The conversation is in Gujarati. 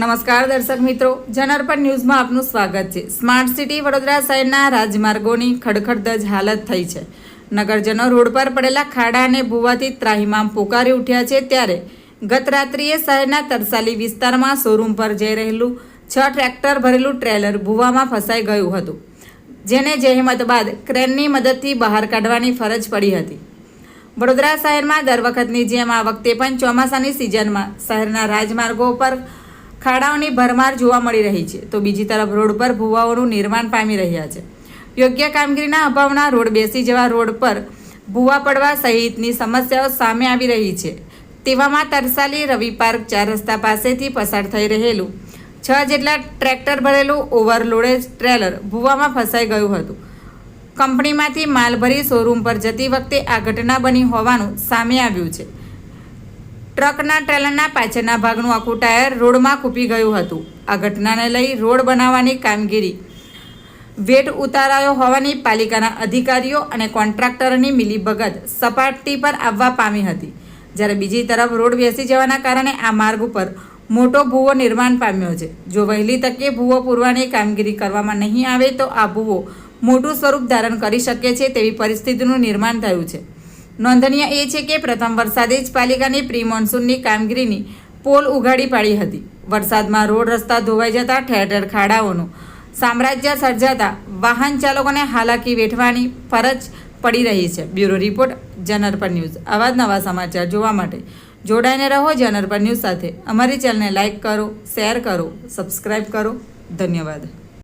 નમસ્કાર દર્શક મિત્રો જનરપન ન્યૂઝમાં આપનું સ્વાગત છે. સ્માર્ટ સિટી વડોદરા શહેરના રાજમાર્ગોની ખડખડદજ હાલત થઈ છે. નગરજનો રોડ પર પડેલા ખાડા અને ભૂવાથી ત્રાહિમામ પોકારી ઉઠ્યા છે ત્યારે ગત રાત્રિએ શહેરના તરસાલી વિસ્તારમાં શોરૂમ પર જઈ રહેલું છ ટ્રેક્ટર ભરેલું ટ્રેલર ભૂવામાં ફસાઈ ગયું હતું, જેને જહેમત બાદ ક્રેનની મદદથી બહાર કાઢવાની ફરજ પડી હતી. વડોદરા શહેરમાં દર વખતની જેમ આ વખતે પણ ચોમાસાની સિઝનમાં શહેરના રાજમાર્ગો પર ખાડાઓની ભરમાર જોવા મળી રહી છે. તો બીજી તરફ રોડ પર ભૂવાઓનું નિર્માણ પામી રહ્યા છે. યોગ્ય કામગીરીના અભાવના રોડ બેસી જવા રોડ પર ભૂવા પડવા સહિતની સમસ્યાઓ સામે આવી રહી છે. તેવામાં તરસાલી રવિ પાર્ક ચાર રસ્તા પાસેથી પસાર થઈ રહેલું. છ જેટલા ટ્રેક્ટર ભરેલું ઓવરલોડેડ ટ્રેલર ભૂવામાં ફસાઈ ગયું હતું. કંપનીમાંથી માલ ભરી શોરૂમ પર જતી વખતે આ ઘટના બની હોવાનું સામે આવ્યું છે. ટ્રકના ટ્રેલરના પાછળના ભાગનું આખું ટાયર રોડમાં કૂપી ગયું હતું. આ ઘટનાને લઈ રોડ બનાવવાની કામગીરી વેટ ઉતારાયો હોવાની પાલિકાના અધિકારીઓ અને કોન્ટ્રાક્ટરની મિલીભગત સપાટી પર આવવા પામી હતી. જ્યારે બીજી તરફ રોડ બેસી જવાના કારણે આ માર્ગ ઉપર મોટો ભૂવો નિર્માણ પામ્યો છે. જો વહેલી તકે ભૂવો પૂરવાની કામગીરી કરવામાં નહીં આવે તો આ ભૂવો મોટું સ્વરૂપ ધારણ કરી શકે છે તેવી પરિસ્થિતિનું નિર્માણ થયું છે. નોંધનીય એ છે કે પ્રથમ વરસાદે જ પાલિકાની પ્રી મોન્સૂનની કામગીરીની પોલ ઉઘાડી પાડી હતી. વરસાદમાં રોડ રસ્તા ધોવાઈ જતા ઠેર ઠેર ખાડાઓનું સામ્રાજ્ય સર્જાતા વાહન ચાલકોને હાલાકી વેઠવાની ફરજ પડી રહી છે. બ્યુરો રિપોર્ટ જનરપર ન્યૂઝ. આવા જ નવા સમાચાર જોવા માટે જોડાઈને રહો જનરપર ન્યૂઝ સાથે. અમારી ચેનલને લાઇક કરો, શેર કરો સબસ્ક્રાઈબ કરો. ધન્યવાદ.